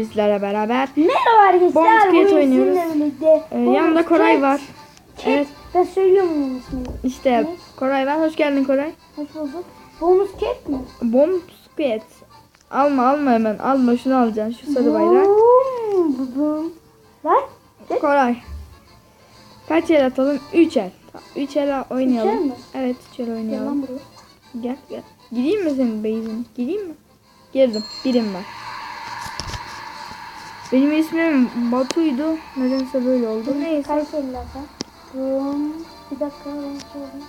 bizlerle beraber. Merhaba arkadaşlar. Bugün Skate oynuyoruz. birlikte. Ee, yanında Koray var. Skate- Evet. Ben söylüyor muyum ismini? İşte Evet. Koray var. Hoş geldin Koray. Hoş bulduk. Bonus cat mi? Bomb Squid. Alma alma hemen. Alma şunu alacaksın. Şu sarı bayrak. Lan. Koray. Kaç el atalım? 3 el. 3 el oynayalım. Üç el mi? Evet 3 el Gel oynayalım. lan buraya. Gel gel. Gireyim mi senin base'ine? Gireyim mi? Girdim. Birim var. Benim ismim Batu'ydu. Nedense böyle oldu. Neyse. Kaç elli. Bir dakika ben söyleyeyim.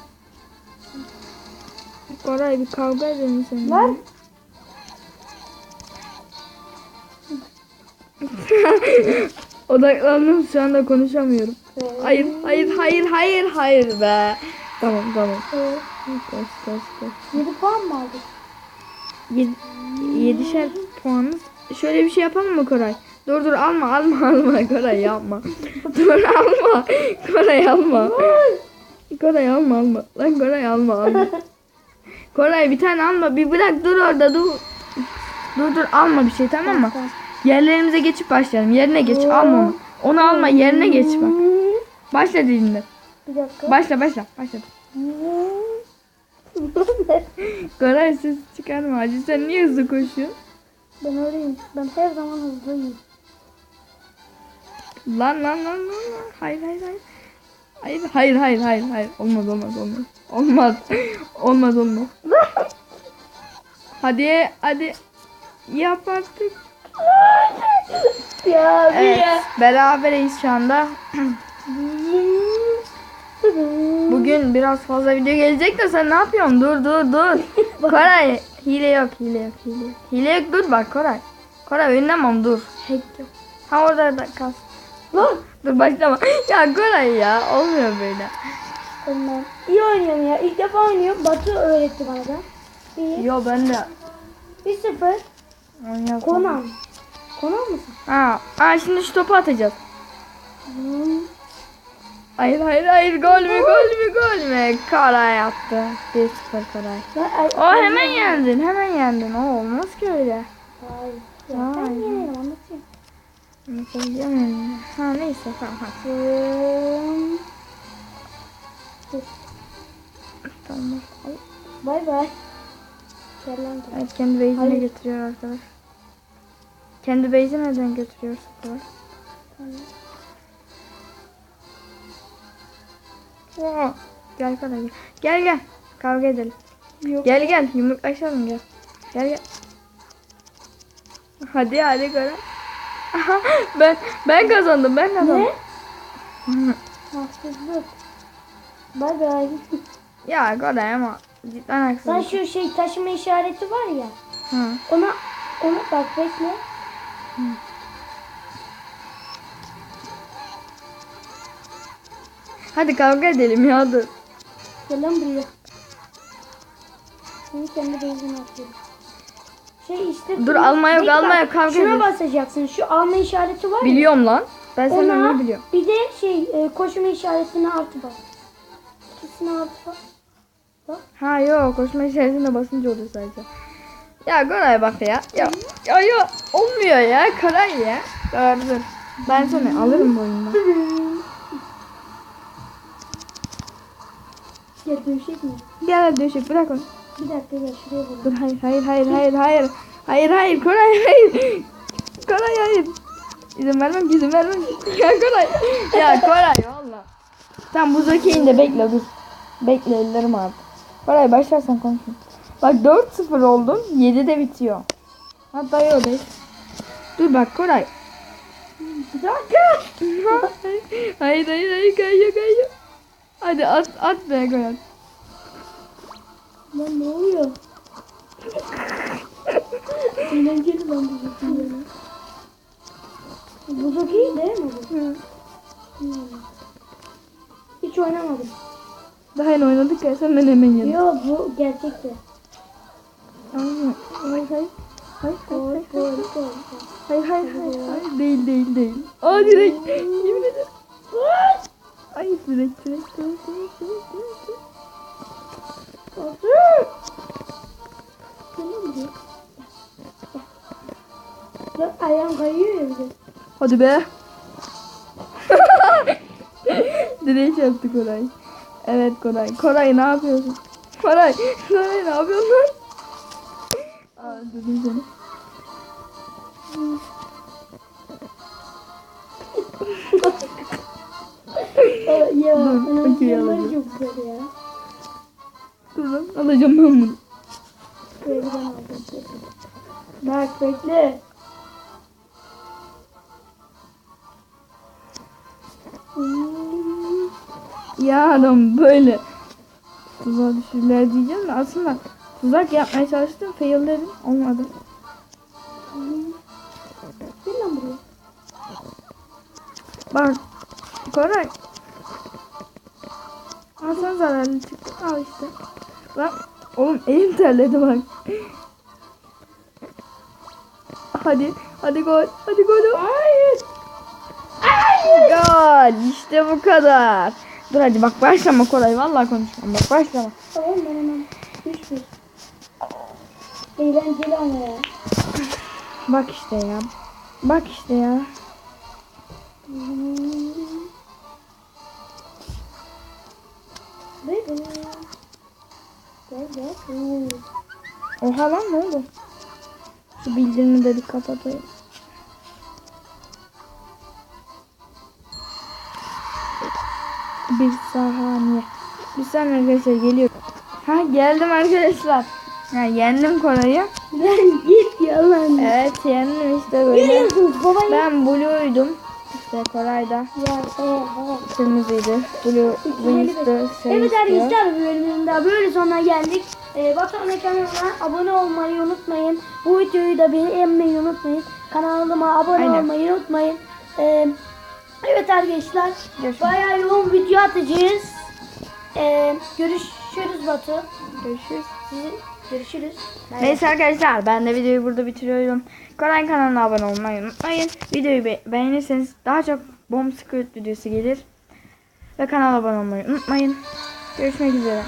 Koray bir kavga edelim seninle. Lan. Odaklandım şu anda konuşamıyorum. Hayır, hayır, hayır, hayır, hayır be. Tamam, tamam. Koş, koş, koş. 7 puan mı aldık? Yedi, yedişer puanımız. Şöyle bir şey yapalım mı Koray? Dur dur alma alma alma Koray yapma. dur alma. Koray alma. Koray alma alma. Lan Koray alma alma. Koray bir tane alma. Bir bırak dur orada dur. Dur dur alma bir şey tamam mı? Yerlerimize geçip başlayalım. Yerine geç alma onu. Onu alma yerine geç bak. Başla dilinde. Başla başla. Başla. Koray ses çıkarma. Hacı sen niye hızlı koşuyorsun? ben öyleyim. Ben her zaman hızlıyım. Lan lan lan lan. Hayır hayır hayır. Hayır hayır hayır hayır hayır. Olmaz olmaz olmaz. Olmaz. olmaz olmaz. hadi hadi. Yap artık. Ya Evet. Beraberiz şu anda. Bugün biraz fazla video gelecek de sen ne yapıyorsun? Dur dur dur. Koray hile yok hile yok hile yok. Hile yok dur bak Koray. Koray oynamam dur. Hack yok. Ha orada da kal. Lan. Dur başlama. Ya Koray ya olmuyor böyle. Tamam. İyi oynuyorum ya. İlk defa oynuyorum. Batu öğretti bana da. Bir, Yo ben de bir sıfır. oynayalım. Konan. Konan mısın? Ha, ha şimdi şu topu atacağız. Hmm. Hayır hayır hayır gol mü gol mü gol mü? Koray attı. 1-0 Koray. Ben, O hemen yendin hemen yendin. O olmaz ki öyle. Hayır. Ya ben yenerim Nasıl yemin? Ha neyse tamam. Tamam. Ay, Bay bay. Evet kendi base'ine götürüyor arkadaş. Kendi base'ine neden götürüyorsun Koray? Oo, Gel Koray gel. Gel gel. Kavga edelim. Yok. Gel gel yumruklaşalım gel. Gel gel. Hadi hadi Koray. Ben ben kazandım ben kazandım. Ne? Haksızlık. Bay bay. ya Koray ama cidden Sen haksız. şu şey taşıma işareti var ya. Ha. Ona ona bak bekle. Hadi kavga edelim ya dur. Gel lan buraya. Şimdi kendi benzin atıyorum. Şey işte. Dur, alma yok, alma yok, kavga Şuna ediyoruz. basacaksın. Şu alma işareti var ya. Biliyorum lan. Ben senden Ona ne biliyorum. bir de şey e, koşma işaretine artı bas. İkisine artı bas. Ha yok koşma işaretine basınca oluyor sadece. Ya Koray bak ya. Ya ya, ya olmuyor ya Koray ya. Dur dur. Ben seni alırım bu oyundan. Gel dövüşecek mi? Gel hadi döşek bırak onu. Bir dakika gel şuraya. Dur hayır hayır hayır hayır hayır. Hayır hayır Koray hayır. Koray hayır. İzin vermem ki izin vermem. Ya Koray. Ya Koray valla. Sen buz okeyinde bekle dur. Bekle ellerim ağrıdı. Koray başlarsan konuşun. Bak 4-0 oldun 7'de bitiyor. Hatta yok 5. Dur bak Koray. Bir dakika. hayır hayır hayır kayıyor kayıyor. Hadi at at be Koray. Lan ne oluyor? Eğlenceli lan bu zeki. Bu zeki değil mi bu? Hı. Hmm. Hiç oynamadım. Daha yeni oynadık ya sen ben hemen yedim. Yo bu gerçekti. Hayır hayır hayır. Hayır hayır hayır. Hayır hayır hayır. hayır. Değil değil değil. Aa direkt. Yemin ederim. Ay direkt direkt direkt direkt direkt direkt. Gel lan buraya. Bak ayağım kayıyor ya bir de. Hadi be. Direğe çarptı Koray. Evet Koray. Koray ne yapıyorsun? Koray. Koray ne yapıyorsun? Aa, öldürdüm seni. Ya, Dur, çok güzel ya. Lan alacağım ben bunu. Bak bekle. Ya adam böyle. Tuzağa düşürler diyeceğim de aslında tuzak yapmaya çalıştım. Fail dedim. Olmadı. Gel lan buraya. Bak. Koray. Al sen zararlı çıktı. Al işte. Bak. Oğlum elim terledi bak. Hadi. Hadi gol. Hadi gol. Hayır. Gol. İşte bu kadar. Dur hadi bak başlama Koray. Vallahi konuşmam. Bak başlama. Tamam ben hemen. Eğlenceli ama ya. Bak işte ya. Bak işte ya. Böyle. Böyle. Oha lan ne oldu? Şu bildirimi de bir kapatayım. Bir saniye. Bir saniye arkadaşlar geliyor. Ha geldim arkadaşlar. Ya yendim Koray'ı. Lan git yalan. Evet yendim işte böyle. Ben Blue'ydum. İşte Koray da kırmızıydı. Blue Wings'tı. Evet arkadaşlar bir bölümün daha böyle sonuna geldik. Ee, Vatan kanalına abone olmayı unutmayın. Bu videoyu da beğenmeyi unutmayın. Kanalıma abone Aynen. olmayı unutmayın. Ee, evet arkadaşlar Görüşürüz. bayağı yoğun video atacağız. Ee, görüşürüz Batu. Görüşürüz. Sizi görüşürüz. Bay. Neyse arkadaşlar ben de videoyu burada bitiriyorum. Koray kanalına abone olmayı unutmayın. Videoyu be- beğenirseniz daha çok bomb squid videosu gelir. Ve kanala abone olmayı unutmayın. Görüşmek üzere.